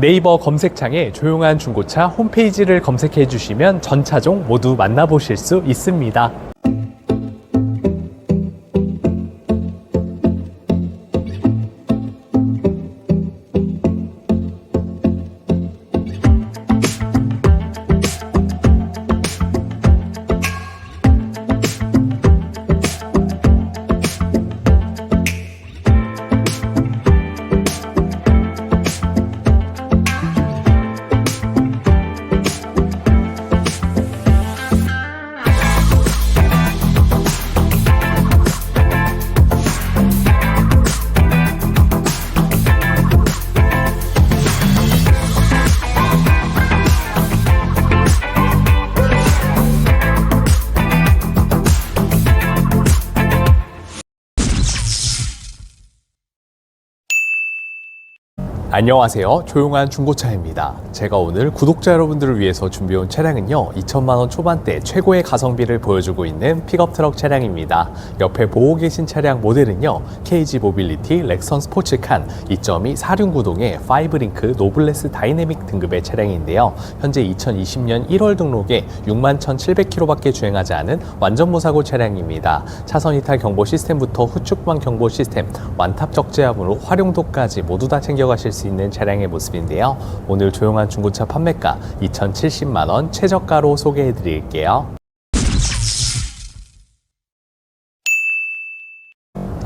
네이버 검색창에 조용한 중고차 홈페이지를 검색해 주시면 전 차종 모두 만나보실 수 있습니다. 안녕하세요. 조용한 중고차입니다. 제가 오늘 구독자 여러분들을 위해서 준비해온 차량은요, 2천만 원 초반대 최고의 가성비를 보여주고 있는 픽업 트럭 차량입니다. 옆에 보고 계신 차량 모델은요, KG 모빌리티 렉선 스포츠칸 2.2 4륜구동의 5링크 노블레스 다이내믹 등급의 차량인데요. 현재 2020년 1월 등록에 6만 1,700km밖에 주행하지 않은 완전 무사고 차량입니다. 차선 이탈 경보 시스템부터 후측방 경보 시스템, 완탑 적재함으로 활용도까지 모두 다 챙겨가실 수 있는 차량의 모습인데요. 오늘 조용한 중고차 판매가 2,070만 원 최저가로 소개해 드릴게요.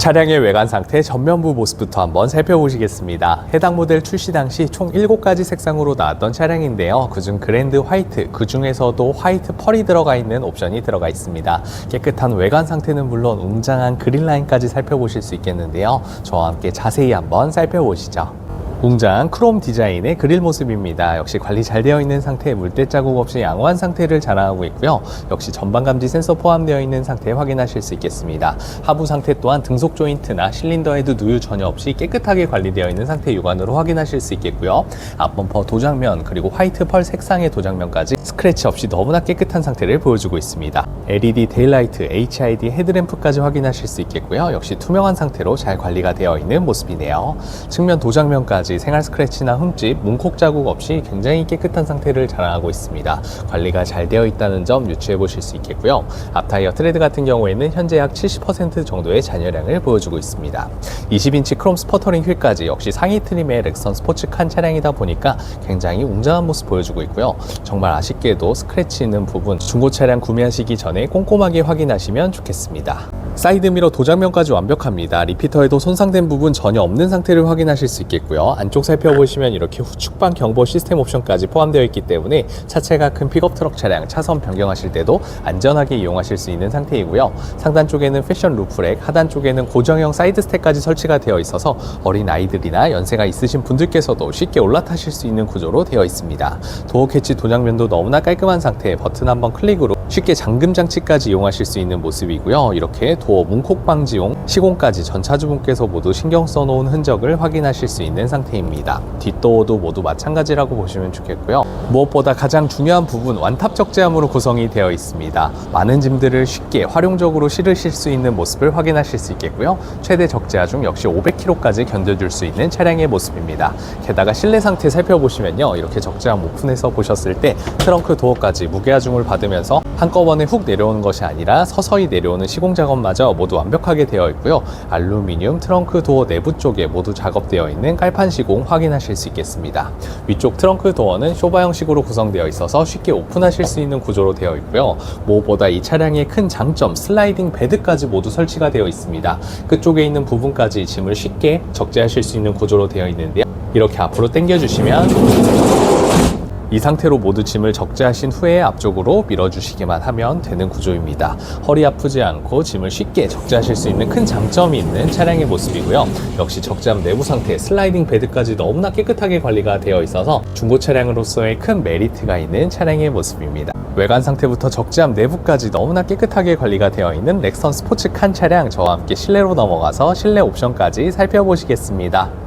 차량의 외관 상태 전면부 모습부터 한번 살펴보시겠습니다. 해당 모델 출시 당시 총 7가지 색상으로 나왔던 차량인데요. 그중 그랜드 화이트, 그 중에서도 화이트 펄이 들어가 있는 옵션이 들어가 있습니다. 깨끗한 외관 상태는 물론 웅장한 그릴 라인까지 살펴보실 수 있겠는데요. 저와 함께 자세히 한번 살펴보시죠. 웅장한 크롬 디자인의 그릴 모습입니다. 역시 관리 잘 되어 있는 상태에 물때 자국 없이 양호한 상태를 자랑하고 있고요. 역시 전방 감지 센서 포함되어 있는 상태 확인하실 수 있겠습니다. 하부 상태 또한 등속 조인트나 실린더에도 누유 전혀 없이 깨끗하게 관리되어 있는 상태 육안으로 확인하실 수 있겠고요. 앞범퍼 도장면 그리고 화이트 펄 색상의 도장면까지 스크래치 없이 너무나 깨끗한 상태를 보여주고 있습니다. LED 데일라이트, HID 헤드램프까지 확인하실 수 있겠고요. 역시 투명한 상태로 잘 관리가 되어 있는 모습이네요. 측면 도장면까지 생활 스크래치나 흠집, 문콕 자국 없이 굉장히 깨끗한 상태를 자랑하고 있습니다. 관리가 잘 되어 있다는 점 유추해 보실 수 있겠고요. 앞타이어 트레드 같은 경우에는 현재 약 70% 정도의 잔여량을 보여주고 있습니다. 20인치 크롬 스퍼터링 휠까지 역시 상위 트림의 렉선 스포츠칸 차량이다 보니까 굉장히 웅장한 모습 보여주고 있고요. 정말 아쉽게도 스크래치 있는 부분 중고 차량 구매하시기 전에 꼼꼼하게 확인하시면 좋겠습니다. 사이드미러 도장면까지 완벽합니다. 리피터에도 손상된 부분 전혀 없는 상태를 확인하실 수 있겠고요. 안쪽 살펴보시면 이렇게 후측방 경보 시스템 옵션까지 포함되어 있기 때문에 차체가 큰 픽업 트럭 차량 차선 변경하실 때도 안전하게 이용하실 수 있는 상태이고요. 상단 쪽에는 패션 루프렉, 하단 쪽에는 고정형 사이드 스택까지 설치가 되어 있어서 어린 아이들이나 연세가 있으신 분들께서도 쉽게 올라타실 수 있는 구조로 되어 있습니다. 도어 캐치 도장면도 너무나 깔끔한 상태에 버튼 한번 클릭으로 쉽게 잠금 장치까지 이용하실 수 있는 모습이고요. 이렇게 도어 문콕 방지용 시공까지 전차주분께서 모두 신경 써놓은 흔적을 확인하실 수 있는 상태입니다. 뒷도어도 모두 마찬가지라고 보시면 좋겠고요. 무엇보다 가장 중요한 부분 완탑 적재함으로 구성이 되어 있습니다. 많은 짐들을 쉽게 활용적으로 실으실 수 있는 모습을 확인하실 수 있겠고요. 최대 적재하 중 역시 500kg까지 견뎌줄 수 있는 차량의 모습입니다. 게다가 실내 상태 살펴보시면요. 이렇게 적재함 오픈해서 보셨을 때 트렁크 도어까지 무게하중을 받으면서 한꺼번에 훅 내려오는 것이 아니라 서서히 내려오는 시공 작업마저 모두 완벽하게 되어 있고요. 알루미늄 트렁크 도어 내부 쪽에 모두 작업되어 있는 깔판 시공 확인하실 수 있겠습니다. 위쪽 트렁크 도어는 쇼바 형식으로 구성되어 있어서 쉽게 오픈하실 수 있는 구조로 되어 있고요. 무엇보다 이 차량의 큰 장점 슬라이딩 베드까지 모두 설치가 되어 있습니다. 끝쪽에 있는 부분까지 짐을 쉽게 적재하실 수 있는 구조로 되어 있는데요. 이렇게 앞으로 당겨주시면 이 상태로 모두 짐을 적재하신 후에 앞쪽으로 밀어주시기만 하면 되는 구조입니다. 허리 아프지 않고 짐을 쉽게 적재하실 수 있는 큰 장점이 있는 차량의 모습이고요. 역시 적재함 내부 상태 슬라이딩 베드까지 너무나 깨끗하게 관리가 되어 있어서 중고 차량으로서의 큰 메리트가 있는 차량의 모습입니다. 외관 상태부터 적재함 내부까지 너무나 깨끗하게 관리가 되어 있는 렉선 스포츠 칸 차량 저와 함께 실내로 넘어가서 실내 옵션까지 살펴보시겠습니다.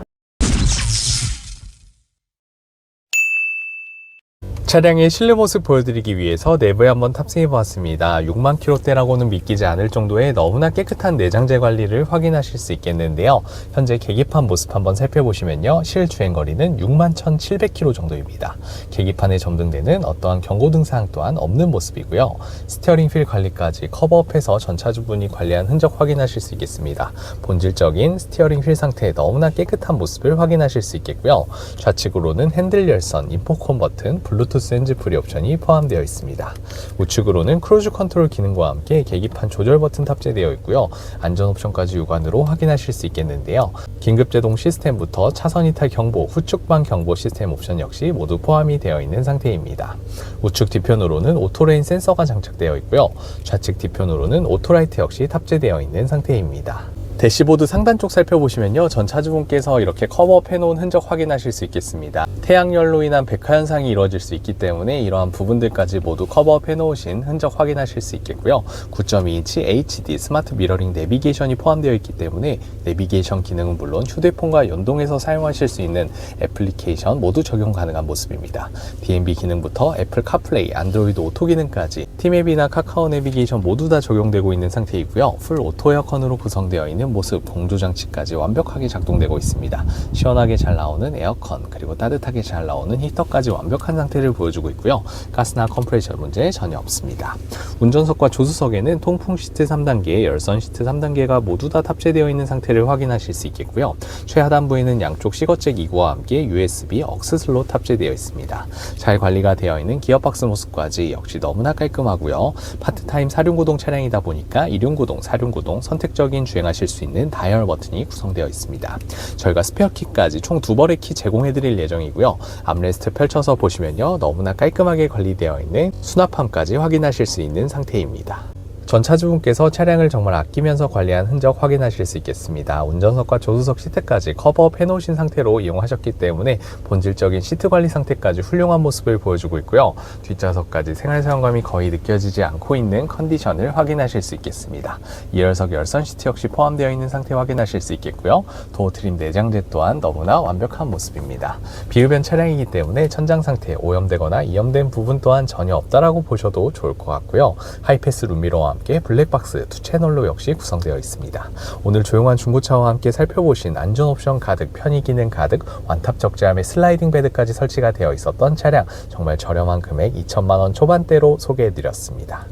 차량의 실내 모습 보여드리기 위해서 내부에 한번 탑승해 보았습니다. 6만 킬로대라고는 믿기지 않을 정도의 너무나 깨끗한 내장재 관리를 확인하실 수 있겠는데요. 현재 계기판 모습 한번 살펴보시면요. 실 주행 거리는 6만 1,700km 정도입니다. 계기판에 점등되는 어떠한 경고 등 사항 또한 없는 모습이고요. 스티어링 휠 관리까지 커버업해서 전차주분이 관리한 흔적 확인하실 수 있겠습니다. 본질적인 스티어링 휠 상태 너무나 깨끗한 모습을 확인하실 수 있겠고요. 좌측으로는 핸들 열선, 인포콘 버튼, 블루투스 핸즈프리 옵션이 포함되어 있습니다. 우측으로는 크루즈 컨트롤 기능과 함께 계기판 조절 버튼 탑재되어 있고요. 안전 옵션까지 육안으로 확인하실 수 있겠는데요. 긴급 제동 시스템부터 차선 이탈 경보, 후측방 경보 시스템 옵션 역시 모두 포함이 되어 있는 상태입니다. 우측 뒤편으로는 오토레인 센서가 장착되어 있고요. 좌측 뒤편으로는 오토라이트 역시 탑재되어 있는 상태입니다. 대시보드 상단 쪽 살펴보시면요. 전 차주분께서 이렇게 커버업 해놓은 흔적 확인하실 수 있겠습니다. 태양열로 인한 백화 현상이 이루어질 수 있기 때문에 이러한 부분들까지 모두 커버업 해놓으신 흔적 확인하실 수 있겠고요. 9.2인치 HD 스마트 미러링 내비게이션이 포함되어 있기 때문에 내비게이션 기능은 물론 휴대폰과 연동해서 사용하실 수 있는 애플리케이션 모두 적용 가능한 모습입니다. DMB 기능부터 애플 카플레이, 안드로이드 오토 기능까지 티맵이나 카카오 내비게이션 모두 다 적용되고 있는 상태이고요. 풀 오토 에어컨으로 구성되어 있는 모습, 공조 장치까지 완벽하게 작동되고 있습니다. 시원하게 잘 나오는 에어컨, 그리고 따뜻하게 잘 나오는 히터까지 완벽한 상태를 보여주고 있고요. 가스나 컴프레셔 문제 전혀 없습니다. 운전석과 조수석에는 통풍 시트 3단계, 열선 시트 3단계가 모두 다 탑재되어 있는 상태를 확인하실 수 있겠고요. 최하단부에는 양쪽 시거잭 2구와 함께 USB 억스 슬롯 탑재되어 있습니다. 잘 관리가 되어 있는 기어박스 모습까지 역시 너무나 깔끔하고요. 파트타임 사륜구동 차량이다 보니까 이륜구동, 사륜구동 선택적인 주행하실 수 있는 다이얼 버튼이 구성되어 있습니다. 저희가 스페어 키까지 총 두 벌의 키 제공해 드릴 예정이고요. 암레스트 펼쳐서 보시면요. 너무나 깔끔하게 관리되어 있는 수납함까지 확인하실 수 있는 상태입니다. 전 차주분께서 차량을 정말 아끼면서 관리한 흔적 확인하실 수 있겠습니다. 운전석과 조수석 시트까지 커버업 해놓으신 상태로 이용하셨기 때문에 본질적인 시트 관리 상태까지 훌륭한 모습을 보여주고 있고요. 뒷좌석까지 생활 사용감이 거의 느껴지지 않고 있는 컨디션을 확인하실 수 있겠습니다. 2열석 열선 시트 역시 포함되어 있는 상태 확인하실 수 있겠고요. 도어 트림 내장재 또한 너무나 완벽한 모습입니다. 비흡연 차량이기 때문에 천장 상태 오염되거나 이염된 부분 또한 전혀 없다라고 보셔도 좋을 것 같고요. 하이패스 룸미러와 함께 블랙박스 두 채널로 역시 구성되어 있습니다. 오늘 조용한 중고차와 함께 살펴보신 안전 옵션 가득, 편의 기능 가득, 완탑 적재함의 슬라이딩 베드까지 설치가 되어 있었던 차량 정말 저렴한 금액 2천만 원 초반대로 소개해 드렸습니다.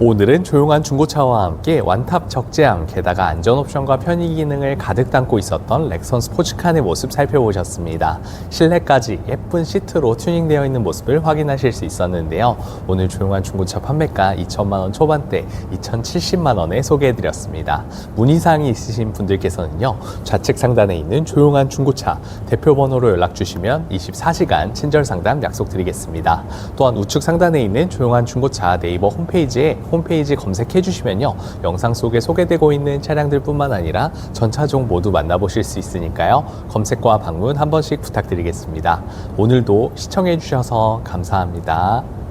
오늘은 조용한 중고차와 함께 완탑 적재함, 게다가 안전 옵션과 편의 기능을 가득 담고 있었던 렉선 스포츠칸의 모습 살펴보셨습니다. 실내까지 예쁜 시트로 튜닝되어 있는 모습을 확인하실 수 있었는데요. 오늘 조용한 중고차 판매가 2천만 원 초반대 2,070만 원에 소개해드렸습니다. 문의사항이 있으신 분들께서는요. 좌측 상단에 있는 조용한 중고차 대표 번호로 연락 주시면 24시간 친절 상담 약속드리겠습니다. 또한 우측 상단에 있는 조용한 중고차 네이버 홈페이지에 홈페이지 검색해 주시면요. 영상 속에 소개되고 있는 차량들 뿐만 아니라 전차종 모두 만나보실 수 있으니까요. 검색과 방문 한 번씩 부탁드리겠습니다. 오늘도 시청해 주셔서 감사합니다.